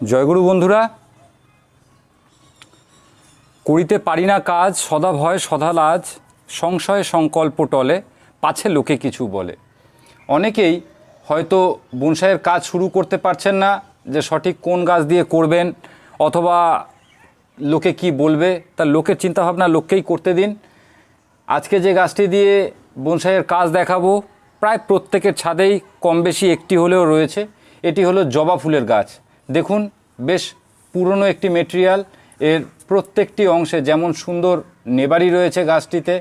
জয়গুরু বন্ধুরা করিতে পারি না কাজ, সদা ভয়, সদা লাজ, সংশয়, সংকল্প টলে, পাছে লোকে কিছু বলে। অনেকেই হয়তো বনসাইয়ের কাজ শুরু করতে পারছেন না যে সঠিক কোন গাছ দিয়ে করবেন, অথবা লোকে কি বলবে, তা লোকের চিন্তাভাবনা লোককেই করতে দিন। আজকে যে গাছটি দিয়ে বনসাইয়ের কাজ দেখাবো, প্রায় প্রত্যেকের ছাদেই কম বেশি একটি হলেও রয়েছে। এটি হলো জবা ফুলের গাছ। দেখুন, বেশ পুরনো একটি মেটেরিয়াল এর প্রত্যেকটি অংশে যেমন সুন্দর নেবারি রয়েছে গাছটিতে,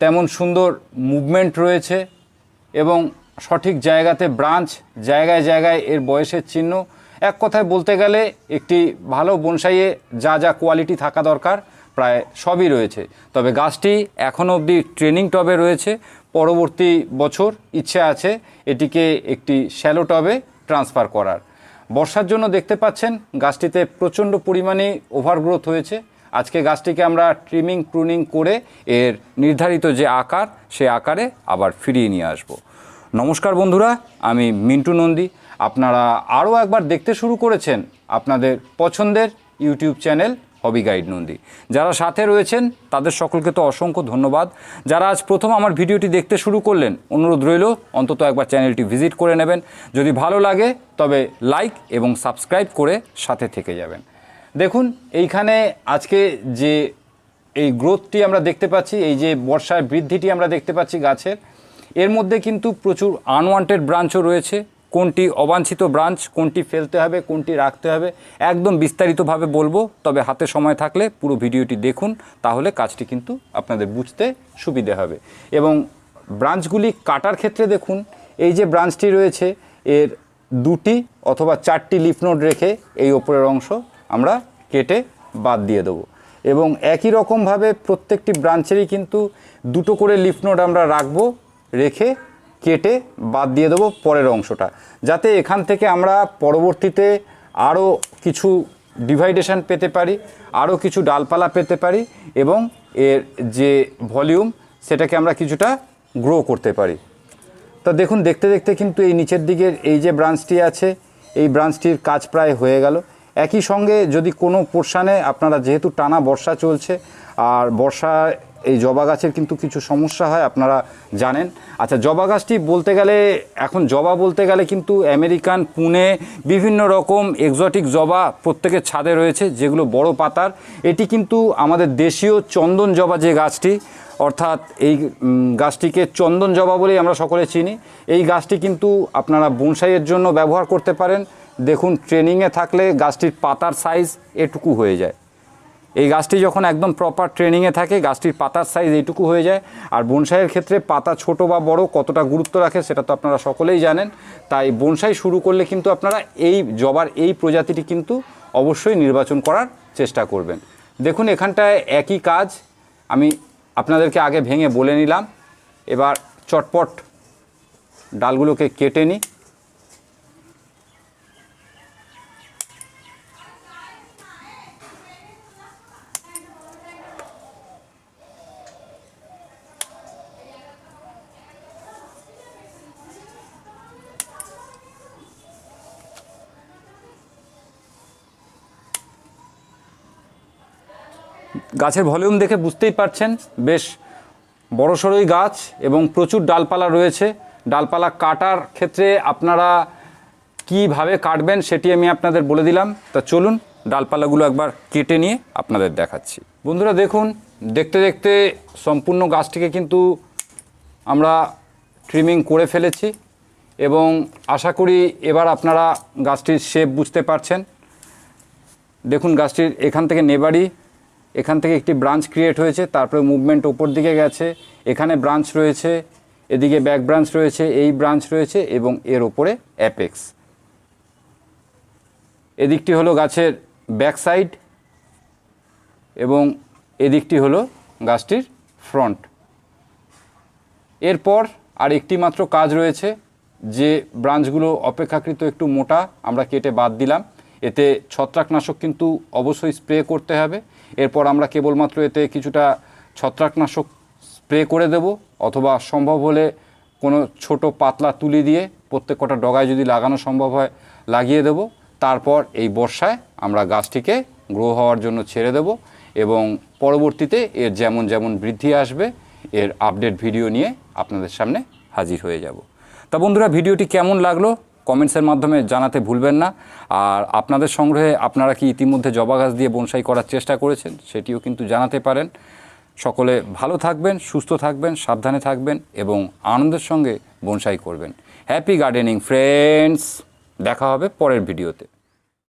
তেমন সুন্দর মুভমেন্ট রয়েছে এবং সঠিক জায়গাতে ব্রাঞ্চ জায়গায় জায়গায় এর বয়সের চিহ্ন। এক কথায় বলতে গেলে একটি ভালো বনসাইয়ে যা যা কোয়ালিটি থাকা দরকার প্রায় সবই রয়েছে। তবে গাছটি এখনও অবধি ট্রেনিং টবে রয়েছে। পরবর্তী বছর ইচ্ছে আছে এটিকে একটি শ্যালো টবে ট্রান্সফার করার। বর্ষার জন্য দেখতে পাচ্ছেন, গাছটিতে প্রচণ্ড পরিমাণে ওভারগ্রোথ হয়েছে। আজকে গাছটিকে আমরা ট্রিমিং প্রুনিং করে এর নির্ধারিত যে আকার, সে আকারে আবার ফিরিয়ে নিয়ে আসব। নমস্কার বন্ধুরা, আমি মিন্টু নন্দী। আপনারা আরও একবার দেখতে শুরু করেছেন আপনাদের পছন্দের YouTube channel hobby guide Nandi. যারা সাথে রয়েছেন, তাদের সকলকে তো অসংখ্য ধন্যবাদ। যারা আজ প্রথম আমার ভিডিওটি দেখতে শুরু করলেন, অনুরোধ রইল, অন্তত একবার চ্যানেলটি ভিজিট করে নেবেন। যদি ভালো লাগে, তবে লাইক এবং সাবস্ক্রাইব করে সাথে থেকে যাবেন। দেখুন, এইখানে আজকে যে এই গ্রোথটি আমরা দেখতে পাচ্ছি, এই যে বর্ষার বৃদ্ধিটি আমরা দেখতে পাচ্ছি গাছের, এর মধ্যে কিন্তু প্রচুর আনওয়ান্টেড ব্রাঞ্চও রয়েছে। কোনটি অবাঞ্ছিত ব্রাঞ্চ, কোনটি ফেলতে হবে, কোনটি রাখতে হবে, একদম বিস্তারিতভাবে বলব, তবে হাতে সময় থাকলে পুরো ভিডিওটি দেখুন, তাহলে কাজটি কিন্তু আপনাদের বুঝতে সুবিধে হবে। এবং ব্রাঞ্চগুলি কাটার ক্ষেত্রে দেখুন, এই যে ব্রাঞ্চটি রয়েছে, এর দুটি অথবা চারটি লিফ নোড রেখে এই ওপরের অংশ আমরা কেটে বাদ দিয়ে দেবো। এবং একই রকমভাবে প্রত্যেকটি ব্রাঞ্চেরই কিন্তু দুটো করে লিফ নোড আমরা রাখব, রেখে কেটে বাদ দিয়ে দেবো পরের অংশটা। যাতে এখান থেকে আমরা পরবর্তীতে আরও কিছু ডিভাইডেশন পেতে পারি আরও কিছু ডালপালা পেতে পারি এবং এর যে ভলিউম সেটাকে আমরা কিছুটা গ্রো করতে পারি। তা দেখুন, দেখতে দেখতে কিন্তু এই নিচের দিকের এই যে ব্রাঞ্চটি আছে, এই ব্রাঞ্চটির কাজ প্রায় হয়ে গেল। একই সঙ্গে যদি কোনো পোর্শানে আপনারা যেহেতু টানা বর্ষা চলছে, আর বর্ষা এই জবা গাছের কিন্তু কিছু সমস্যা হয়, আপনারা জানেন। আচ্ছা জবা গাছটি বলতে গেলে, এখন জবা বলতে গেলে কিন্তু আমেরিকান, পুনে, বিভিন্ন রকম এক্সোটিক জবা প্রত্যেকের ছাদে রয়েছে, যেগুলো বড় পাতার। এটি কিন্তু আমাদের দেশীয় চন্দন জবা যে গাছটি, অর্থাৎ এই গাছটিকে চন্দন জবা বলেই আমরা সকলে চিনি। এই গাছটি কিন্তু আপনারা বনসাইয়ের জন্য ব্যবহার করতে পারেন। দেখুন, ট্রেনিংয়ে থাকলে গাছটির পাতার সাইজ এটুকু হয়ে যায়। এই গাছটি যখন একদম প্রপার ট্রেনিংয়ে থাকে, গাছটির পাতার সাইজ এইটুকু হয়ে যায়। আর বনসাইয়ের ক্ষেত্রে পাতা ছোট বা বড় কতটা গুরুত্ব রাখে সেটা তো আপনারা সকলেই জানেন। তাই বনসাই শুরু করলে কিন্তু আপনারা এই জবার এই প্রজাতিটি কিন্তু অবশ্যই নির্বাচন করার চেষ্টা করবেন। দেখুন, এখানটায় একই কাজ। আমি আপনাদেরকে আগে ভেঙে বলে নিলাম। এবার চটপট ডালগুলোকে কেটে নিই। গাছের ভলিউম দেখে বুঝতেই পারছেন, বেশ বড়সড়ই গাছ এবং প্রচুর ডালপালা রয়েছে। ডালপালা কাটার ক্ষেত্রে আপনারা কীভাবে কাটবেন সেটি আমি আপনাদের বলে দিলাম। তা চলুন, ডালপালাগুলো একবার কেটে নিয়ে আপনাদের দেখাচ্ছি। বন্ধুরা দেখুন, দেখতে দেখতে সম্পূর্ণ গাছটিকে কিন্তু আমরা ট্রিমিং করে ফেলেছি এবং আশা করি এবার আপনারা গাছটির শেপ বুঝতে পারছেন। দেখুন, গাছটির এখান থেকে নেবারি এখান থেকে একটি ব্রাঞ্চ ক্রিয়েট হয়েছে, তারপরে মুভমেন্ট ওপর দিকে গেছে, এখানে ব্রাঞ্চ রয়েছে, এদিকে ব্যাক ব্রাঞ্চ রয়েছে, এই ব্রাঞ্চ রয়েছে এবং এর ওপরে অ্যাপেক্স। এদিকটি হলো গাছের ব্যাক সাইড এবং এদিকটি হলো গাছটির ফ্রন্ট। এরপর আর একটি মাত্র কাজ রয়েছে, যে ব্রাঞ্চগুলো অপেক্ষাকৃত একটু মোটা, আমরা কেটে বাদ দিলাম। এতে ছত্রাকনাশক কিন্তু অবশ্যই স্প্রে করতে হবে। এরপর আমরা কেবলমাত্র এতে কিছুটা ছত্রাকনাশক স্প্রে করে দেব, অথবা সম্ভব হলে কোনো ছোট পাতলা তুলি দিয়ে প্রত্যেক কটা ডগায় যদি লাগানো সম্ভব হয় লাগিয়ে দেব। তারপর এই বর্ষায় আমরা গাছটিকে গ্রো হওয়ার জন্য ছেড়ে দেব এবং পরবর্তীতে এর যেমন যেমন বৃদ্ধি আসবে, এর আপডেট ভিডিও নিয়ে আপনাদের সামনে হাজির হয়ে যাব। তা বন্ধুরা, ভিডিওটি কেমন লাগল? কমেন্টসের মাধ্যমে জানাতে ভুলবেন না। আর আপনাদের সংগ্রহে আপনারা কি ইতিমধ্যে জবা গাছ দিয়ে বনসাই করার চেষ্টা করেছেন, সেটিও কিন্তু জানাতে পারেন। সকলে ভালো থাকবেন, সুস্থ থাকবেন, সাবধানে থাকবেন এবং আনন্দের সঙ্গে বনসাই করবেন। হ্যাপি গার্ডেনিং ফ্রেন্ডস দেখা হবে পরের ভিডিওতে।